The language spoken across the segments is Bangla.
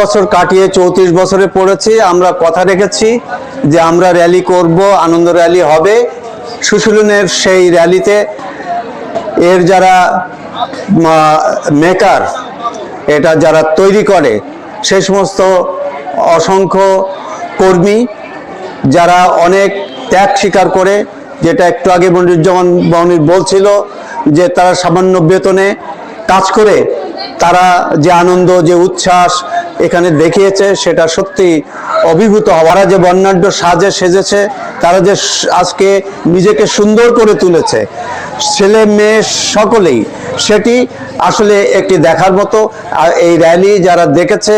বছর কাটিয়ে চৌত্রিশ বছরে পড়েছি। আমরা কথা রেখেছি যে আমরা র্যালি করব, আনন্দ র্যালি হবে। সুশীলনের সেই র্যালিতে এর যারা মেকার এটা যারা তৈরি করে, সে সমস্ত অসংখ্য কর্মী যারা অনেক ত্যাগ স্বীকার করে, যেটা একটু আগে মনিরুজ্জামান বনির বলছিল যে তারা সামান্য বেতনে কাজ করে, তারা যে আনন্দ, যে উচ্ছ্বাস এখানে দেখিয়েছে, সেটা সত্যি অভিভূত হওয়ারা যে বর্ণাঢ্য সাজে সেজেছে, তারা যে আজকে নিজেকে সুন্দর করে তুলেছে। ছেলে মেয়ে সকলেই সেটি আসলে একটি দেখার মতো। আর এই র্যালি যারা দেখেছে,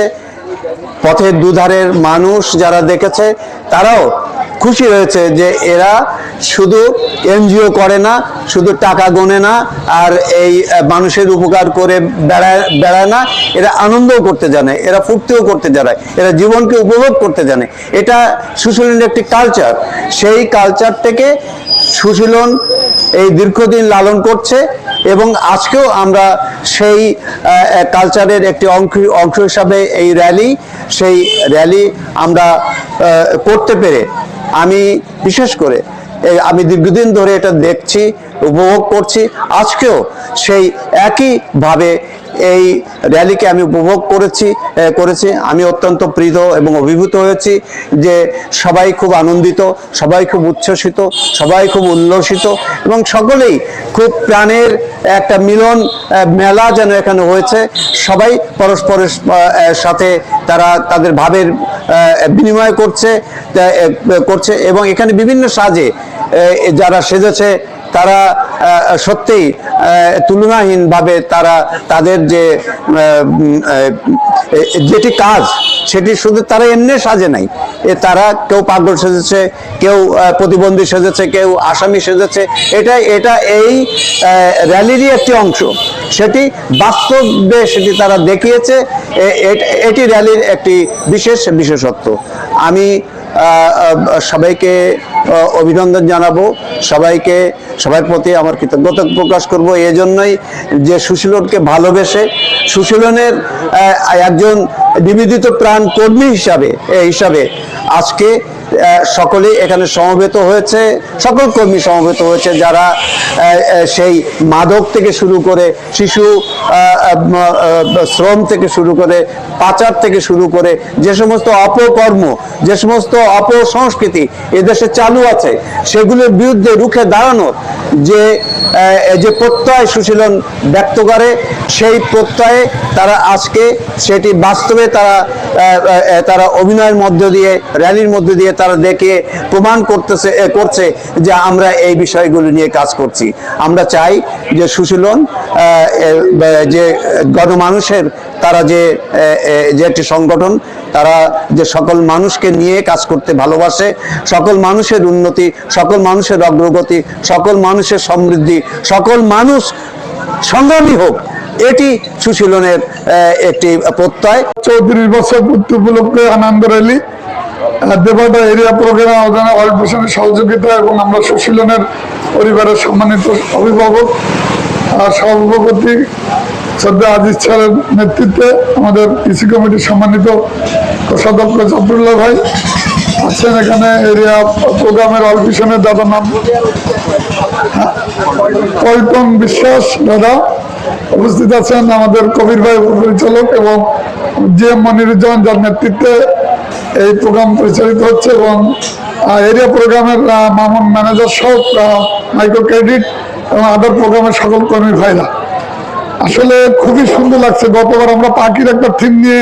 পথের দুধারের মানুষ যারা দেখেছে, তারাও খুশি হয়েছে যে এরা শুধু এনজিও করে না, শুধু টাকা গোনে না, আর এই মানুষের উপকার করে বেড়ায় বেড়ায় না, এরা আনন্দও করতে জানে, এরা ফুর্তিও করতে জানে, এরা জীবনকে উপভোগ করতে জানে। এটা সুশীলনের একটি কালচার সেই কালচার থেকে সুশীলন এই দীর্ঘদিন লালন করছে এবং আজকেও আমরা সেই কালচারের একটি অংশ অংশ হিসাবে এই র্যালি সেই র্যালি আমরা করতে পেরে আমি বিশেষ করে আমি দীর্ঘদিন ধরে এটা দেখছি, উপভোগ করছি। আজকেও সেই একইভাবে এই র্যালিকে আমি উপভোগ করেছি করেছি। আমি অত্যন্ত প্রীত এবং অভিভূত হয়েছি যে সবাই খুব আনন্দিত, সবাই খুব উচ্ছ্বসিত, সবাই খুব উল্লসিত এবং সকলেই খুব প্রাণের একটা মিলন মেলা যেন এখানে হয়েছে। সবাই পরস্পরের সাথে তারা তাদের ভাবের বিনিময় করছে করছে এবং এখানে বিভিন্ন সাজে যারা সেজেছে, তারা সত্যিই তুলনাহীনভাবে তারা তাদের যে যেটি কাজ, সেটি শুধু তারা এমনি সাজে নাই। এ, তারা কেউ পাগল সেজেছে, কেউ প্রতিবন্ধী সেজেছে, কেউ আসামি সেজেছে। এটা এটা এই র্যালিরই একটি অংশ। সেটি বাস্তবে সেটি তারা দেখিয়েছে। এটি র্যালির একটি বিশেষ বিশেষত্ব। আমি সবাইকে অভিনন্দন জানাব। সবাইকে, সবার প্রতি আমার কৃতজ্ঞতা প্রকাশ করব। এজন্যই যে সুশীলনকে ভালোবেসে, সুশীলনের একজন নিবেদিত প্রাণ কর্মী হিসাবে হিসাবে আজকে আহ, সকলে এখানে সমবেত হয়েছে সকল কর্মী সমবেত হয়েছে যারা সেই মাদক থেকে শুরু করে শিশু শ্রম থেকে শুরু করে পাচার থেকে শুরু করে যে সমস্ত অপকর্ম যে সমস্ত অপসংস্কৃতি এদেশে চালু আছে সেগুলোর বিরুদ্ধে রুখে দাঁড়ানোর যে যে প্রত্যয় সুশীলন ব্যক্ত করে সেই প্রত্যয়ে তারা আজকে সেটি বাস্তবে তারা তারা অভিনয়ের মধ্য দিয়ে, র্যালির মধ্য দিয়ে তারা দেখে প্রমাণ করতেছে করছে যে আমরা এই বিষয়গুলো নিয়ে কাজ করছি। আমরা চাই যে সুশীলন যে গণমানুষের তারা যে যে একটি সংগঠন, তারা যে সকল মানুষকে নিয়ে কাজ করতে ভালোবাসে, সকল মানুষের উন্নতি, সকল মানুষের অগ্রগতি, সকল মানুষের সমৃদ্ধি, সকল মানুষ সংগ্রামী হোক। এটি সুশীলনের একটি প্রত্যয়। চৌত্রিশ বছর পূর্তি উপলক্ষে আনন্দ র্যালি। দেবাদা এরিয়া প্রোগ্রাম আলোচনা অল্পসনের সহযোগিতা এবং আমরা সুশীলনের পরিবারের সম্মানিত অভিভাবক সভাপতি শ্রদ্ধা আজিজ স্যারের নেতৃত্বে আমাদের কৃষি কমিটির সম্মানিত কোষাধ্যক্ষ জাফরুল্লাহ ভাই আছেন এখানে এরিয়া প্রোগ্রামের অল্পিসনের দাদা নাম। পল্টন বিশ্বাস দাদা। উপস্থিত আছেন আমাদের কবির ভাই পরিচালক এবং জি এম মনিরুজ্জামান যার নেতৃত্বে এই প্রোগ্রাম পরিচালিত হচ্ছে এবং এরিয়া প্রোগ্রামের মামুন ম্যানেজার সহ মাইক্রো ক্রেডিট এবং আদার প্রোগ্রামের সকল কর্মী ভাইরা। আসলে খুবই সুন্দর লাগছে গতবার আমরা পাখির একটা থিম নিয়ে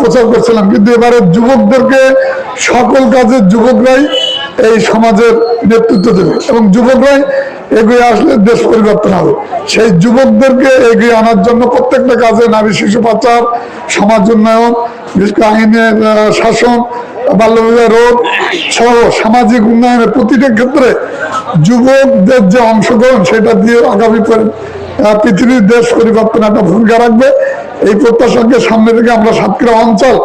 প্রচার করছিলাম, কিন্তু এবারে যুবকদেরকে সকল কাজের যুবকরাই এই সমাজের নেতৃত্ব দেবে এবং যুবকরাই এগিয়ে আসলে দেশ পরিবর্তন হবে। সেই যুবকদেরকে এগিয়ে আনার জন্য প্রত্যেকটা কাজে নারী শিশু পাচার, সমাজ উন্নয়ন আইনের শাসন বাল্যবিবাহ রোধ সহ সামাজিক উন্নয়নের প্রতিটা ক্ষেত্রে যুবকদের যে অংশগ্রহণ, সেটা দিয়ে আগামী পৃথিবীর দেশ পরিবর্তনে একটা ভূমিকা রাখবে। এই প্রত্যাশাকে সামনে থেকে আমরা সাতক্ষীরা অঞ্চল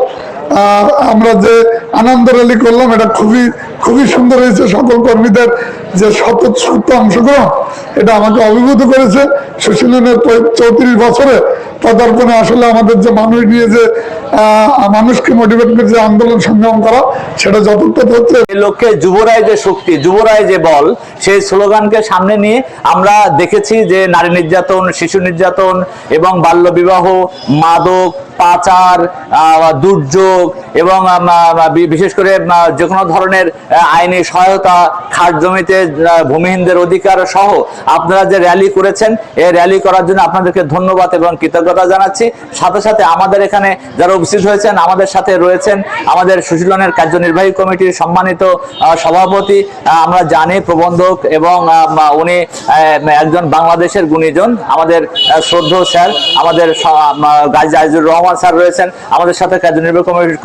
আমরা যে আনন্দ র্যালি করলাম, এটা খুবই খুবই সুন্দর হয়েছে সকল কর্মীদের যে স্বতঃস্ফূর্ত অংশগ্রহণ। এটা আমাকে অভিভূত করেছে। সুশীলনের চৌত্রিশ বছরে পদার্পণে আসলে আমাদের যে মানুষ নিয়ে যে মানুষকে মোটিভেট করে যে আন্দোলন সংগ্রাম করা, সেটা যথার্থ হচ্ছে লক্ষ্যে যুবরাই যে শক্তি যুবরায় যে বল, সেই স্লোগানকে সামনে নিয়ে আমরা দেখেছি যে নারী নির্যাতন, শিশু নির্যাতন এবং বাল্য বিবাহ মাদক, পাচার দুর্যোগ এবং বিশেষ করে যে কোনো ধরনের আইনি সহায়তা খাট জমিতে ভূমিহীনদের অধিকার সহ আপনারা যে র্যালি করেছেন, এই র্যালি করার জন্য আপনাদেরকে ধন্যবাদ এবং কৃতজ্ঞতা জানাচ্ছি। সাথে সাথে আমাদের এখানে যারা উপস্থিত হয়েছেন, আমাদের সাথে রয়েছেন আমাদের সুশীলনের কার্যনির্বাহী কমিটির সম্মানিত সভাপতি আমরা জানি প্রবন্ধক এবং উনি একজন বাংলাদেশের গুণীজন, আমাদের শ্রদ্ধ স্যার, আমাদের গাজী আজিজুর রহমান স্যার রয়েছেন, আমাদের সাথে কার্যনির্বাহী কমিটির